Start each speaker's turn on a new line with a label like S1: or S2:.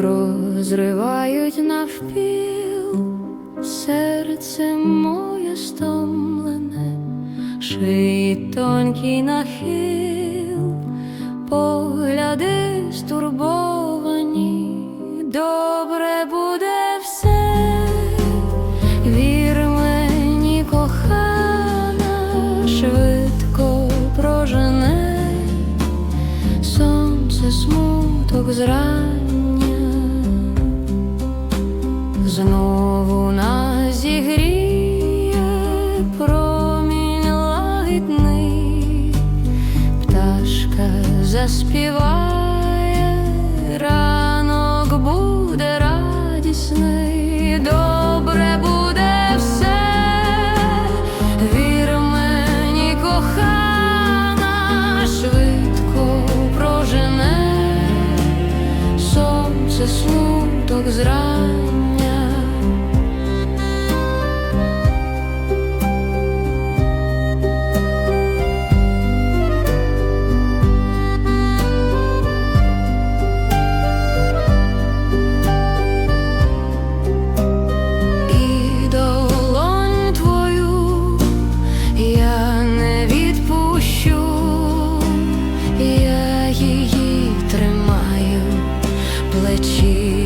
S1: Розривають навпіл серце моє стомлене, шиї тонкий нахил, погляди смуток зрання знову нас зігріє промінь пташка заспіває, смуток зрання. 气